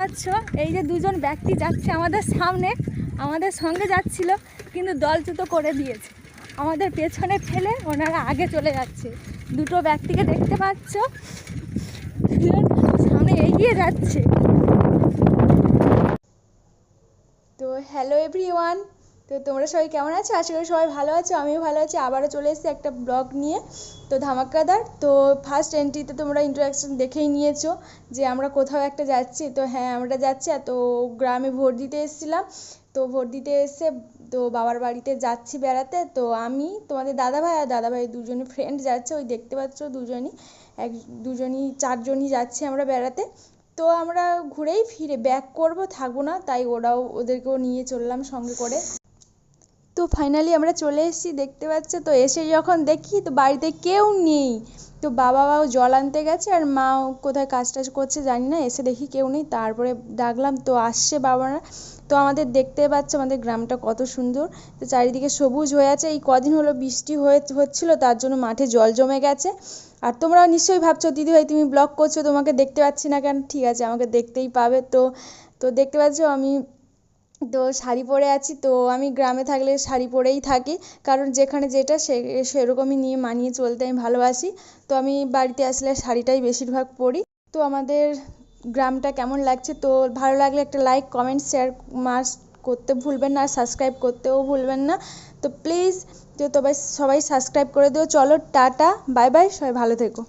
পাচ্ছ? এই যে দুজন ব্যক্তি যাচ্ছে আমাদের সামনে, আমাদের সঙ্গে যাচ্ছিল, কিন্তু দলচ্যুত করে দিয়েছে। আমাদের পেছনে ফেলে ওনারা আগে চলে যাচ্ছে। দুটো ব্যক্তিকে দেখতে পাচ্ছ। সামনে এগিয়ে যাচ্ছে। তো হ্যালো এভরিওয়ান তো তোমরা সবাই কেমন আছো? আশা করি সবাই ভালো আছো, আমিও ভালো আছি। আবারও চলে এসেছি একটা ব্লগ নিয়ে। তো ধামাক্কাদার তো ফার্স্ট এন্ট্রিতে তোমরা ইন্ট্রোডাকশন দেখেই নিয়েছো যে আমরা কোথাও একটা যাচ্ছি। তো হ্যাঁ আমরা যাচ্ছি তো গ্রামে ভোট দিতে এসেছিলাম। তো ভোট দিতে এসে তো বাবার বাড়িতে যাচ্ছি বেড়াতে। তো আমি, তোমাদের দাদাভাই আর দাদাভাই দুজনই ফ্রেন্ড যাচ্ছে। ওই দেখতে পাচ্ছ দুজনই। এক, দুজনই, চারজনই যাচ্ছি আমরা বেড়াতে। তো আমরা ঘুরেই ফিরে ব্যাক করব, থাকব না। তাই ওরাও ওদেরকেও নিয়ে চললাম সঙ্গে করে। তো ফাইনালি আমরা চলে এসেছি, দেখতে পাচ্ছ? তো এসে যখন দেখি, তো বাড়িতে কেউ নেই। তো বাবা বাবাও জল আনতে গেছে আর মাও কোথায় কাজ টাজ করছে জানি না, এসে দেখি কেউ নেই। তারপরে ডাকলাম তো আসছে বাবারা। তো আমাদের দেখতে পাচ্ছ, আমাদের গ্রামটা কত সুন্দর। তো চারিদিকে সবুজ হয়ে আছে। এই কদিন হলো বৃষ্টি হয়ে হচ্ছিল, তার জন্য মাঠে জল জমে গেছে। আর তোমরা নিশ্চয়ই ভাবছ দিদিভাই তুমি ব্লগ করছ, তোমাকে দেখতে পাচ্ছি না কেন? ঠিক আছে, আমাকে দেখতেই পাবে। তো তো দেখতে পাচ্ছ, আমি তো শাড়ি পরে আছি, তো আমি গ্রামে থাকলে শাড়ি পরেই থাকি। কারণ যেখানে যেটা সে, সেরকমই নিয়ে মানিয়ে চলতে আমি ভালোবাসি। তো আমি বাড়িতে আসলে শাড়িটাই বেশিরভাগ পরি। তো আমাদের গ্রামটা কেমন লাগছে? তো ভালো লাগলে একটা লাইক কমেন্ট শেয়ার মাস্ট করতে ভুলবেন না, আর সাবস্ক্রাইব করতেও ভুলবেন না। তো প্লিজ তো তবে সবাই সাবস্ক্রাইব করে দিও। চলো, টাটা বাই বাই সবাই ভালো থেকো।